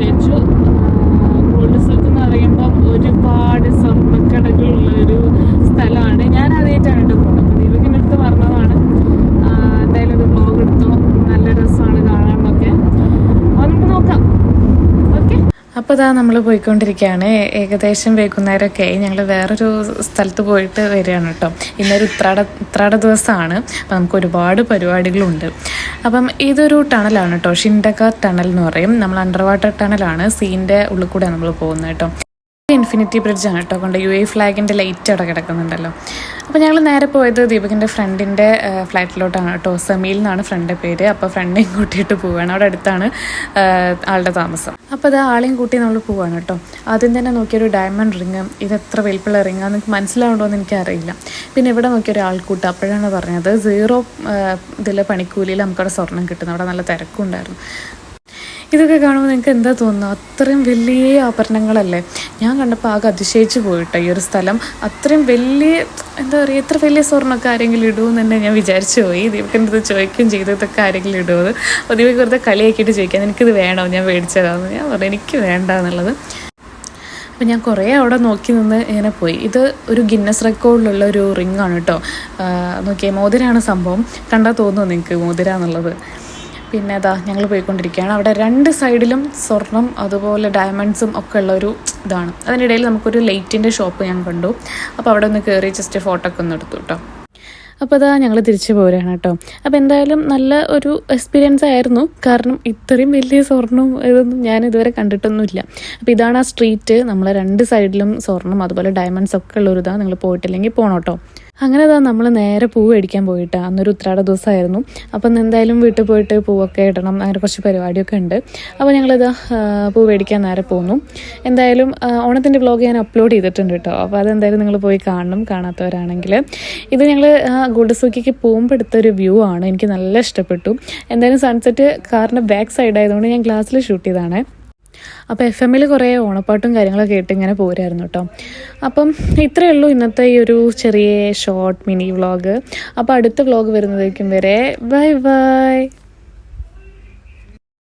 这个 ഇതാ നമ്മൾ പോയിക്കൊണ്ടിരിക്കുകയാണ് ഏകദേശം വൈകുന്നേരമൊക്കെ ഞങ്ങൾ വേറൊരു സ്ഥലത്ത് പോയിട്ട് വരികയാണ് കേട്ടോ. ഇന്നൊരു ഉത്രാട ഉത്രാട ദിവസമാണ്. അപ്പം നമുക്ക് ഒരുപാട് പരിപാടികളുണ്ട്. അപ്പം ഇതൊരു ടണലാണ് കേട്ടോ. ഷിൻഡക്കാർ ടണൽ എന്ന് പറയും. നമ്മൾ അണ്ടർ വാട്ടർ ടണലാണ്. സീന്റെ ഉള്ളിൽ കൂടെ നമ്മൾ പോകുന്നത് കേട്ടോ. ഇൻഫിനിറ്റി ബ്രിഡ്ജാണ് കേട്ടോ കൊണ്ട്. യു എ ഫ്ലാഗിന്റെ ലൈറ്റ് അവിടെ കിടക്കുന്നുണ്ടല്ലോ. അപ്പോൾ ഞങ്ങൾ നേരെ പോയത് ദീപകിന്റെ ഫ്രണ്ടിന്റെ ഫ്ലാറ്റിലോട്ടാണ് കേട്ടോ. സമീൽ എന്നാണ് ഫ്രണ്ട് പേര്. അപ്പോൾ ഫ്രണ്ടിനെയും കൂട്ടിയിട്ട് പോവുകയാണ് അവിടെ അടുത്താണ് ആളുടെ താമസം. അപ്പോൾ അത് ആളെയും കൂട്ടി നമ്മൾ പോവുകയാണ് കേട്ടോ. ആദ്യം തന്നെ നോക്കിയൊരു ഡയമണ്ട് റിങ് ഇത് എത്ര വലിപ്പുള്ള റിങ്ങാന്ന് എനിക്ക് മനസ്സിലാവുണ്ടോ എന്ന് എനിക്കറിയില്ല പിന്നെ ഇവിടെ നോക്കിയ ആൾക്കൂട്ടം. അപ്പോഴാണ് പറഞ്ഞത് സീറോ ഇതിലെ പണിക്കൂലിയിൽ നമുക്കവിടെ സ്വർണം കിട്ടുന്നു. അവിടെ നല്ല തിരക്കുണ്ടായിരുന്നു ഇതൊക്കെ കാണുമ്പോൾ നിങ്ങൾക്ക് എന്താ തോന്നുന്നത് അത്രയും വലിയ ആഭരണങ്ങളല്ലേ? ഞാൻ കണ്ടപ്പോൾ ആകെ അതിശയിച്ച് പോയിട്ടോ ഈ ഒരു സ്ഥലം. അത്രയും വലിയ എന്താ പറയുക ഇത്ര വലിയ സ്വർണമൊക്കെ ആരെങ്കിലും ഇടുമെന്ന് തന്നെ ഞാൻ വിചാരിച്ചു പോയി. ദീപക്കിന്റെ ഇത് ചോദിക്കുകയും ചെയ്തു ഇതൊക്കെ ആരെങ്കിലും ഇടുമത് അപ്പോൾ ദീപക്ക് വെറുതെ കളിയാക്കിയിട്ട് ചോദിക്കാൻ എനിക്കിത് വേണോ? ഞാൻ മേടിച്ചതാന്ന്. ഞാൻ പറഞ്ഞു എനിക്ക് വേണ്ട എന്നുള്ളത് അപ്പം ഞാൻ കുറേ അവിടെ നോക്കി നിന്ന് ഇങ്ങനെ പോയി. ഇത് ഒരു ഗിന്നസ് റെക്കോർഡിലുള്ള ഒരു റിംഗ് ആണ് കേട്ടോ നോക്കിയേ മോതിരാണ് സംഭവം. കണ്ടാൽ തോന്നുന്നു നിങ്ങൾക്ക് മോതിര എന്നുള്ളത് പിന്നെ അതാ ഞങ്ങൾ പോയിക്കൊണ്ടിരിക്കുകയാണ്. അവിടെ രണ്ട് സൈഡിലും സ്വർണം അതുപോലെ ഡയമണ്ട്സും ഒക്കെ ഉള്ള ഒരു ഇതാണ്. അതിനിടയിൽ നമുക്കൊരു ലൈറ്റിന്റെ ഷോപ്പ് ഞാൻ കണ്ടു. അപ്പോൾ അവിടെ ഒന്ന് കയറി ജസ്റ്റ് ഫോട്ടോ ഒക്കെ ഒന്ന് എടുത്തു കേട്ടോ അപ്പോൾ അതാ ഞങ്ങൾ തിരിച്ചു പോരുകയാണ് കേട്ടോ അപ്പോൾ എന്തായാലും നല്ല ഒരു എക്സ്പീരിയൻസ് ആയിരുന്നു. കാരണം ഇത്രയും വലിയ സ്വർണവും ഇതൊന്നും ഞാൻ ഇതുവരെ കണ്ടിട്ടൊന്നുമില്ല. അപ്പോൾ ഇതാണ് ആ സ്ട്രീറ്റ് നമ്മളെ രണ്ട് സൈഡിലും സ്വർണം അതുപോലെ ഡയമണ്ട്സ് ഒക്കെ ഉള്ളൊരു ഇതാണ് നിങ്ങൾ പോയിട്ടില്ലെങ്കിൽ പോകണം കേട്ടോ അങ്ങനെ അതാ നമ്മൾ നേരെ പൂ മേടിക്കാൻ പോയിട്ട് അന്നൊരു ഉത്രാട ദിവസമായിരുന്നു അപ്പം എന്തായാലും വീട്ടിൽ പോയിട്ട് പൂവൊക്കെ ഇടണം അങ്ങനെ കുറച്ച് പരിപാടിയൊക്കെ ഉണ്ട്. അപ്പോൾ ഞങ്ങളിത് പൂ മേടിക്കാൻ നേരെ പോന്നു. എന്തായാലും ഓണത്തിന്റെ വ്ളോഗ് ഞാൻ അപ്ലോഡ് ചെയ്തിട്ടുണ്ട് കേട്ടോ. അപ്പോൾ അതെന്തായാലും നിങ്ങൾ പോയി കാണണം കാണാത്തവരാണെങ്കിൽ ഇത് ഞങ്ങൾ ഗുഡസൂക്കിക്ക് പോകുമ്പോൾ എടുത്തൊരു വ്യൂ ആണ്. എനിക്ക് നല്ല ഇഷ്ടപ്പെട്ടു. എന്തായാലും സൺസെറ്റ് കാറിന്റെ ബാക്ക് സൈഡ് ആയതുകൊണ്ട് ഞാൻ ഗ്ലാസ്സിൽ ഷൂട്ട് ചെയ്തതാണ്. അപ്പോൾ എഫ് എമ്മിൽ കുറേ ഓണപ്പാട്ടും കാര്യങ്ങളൊക്കെ കേട്ട് ഇങ്ങനെ പോരായിരുന്നു കേട്ടോ അപ്പം ഇത്രയേ ഉള്ളൂ ഇന്നത്തെ ഈ ഒരു ചെറിയ ഷോർട്ട് മിനി വ്ളോഗ് അപ്പോൾ അടുത്ത വ്ളോഗ് വരുന്നതായിരിക്കും വരെ ബൈ ബൈ.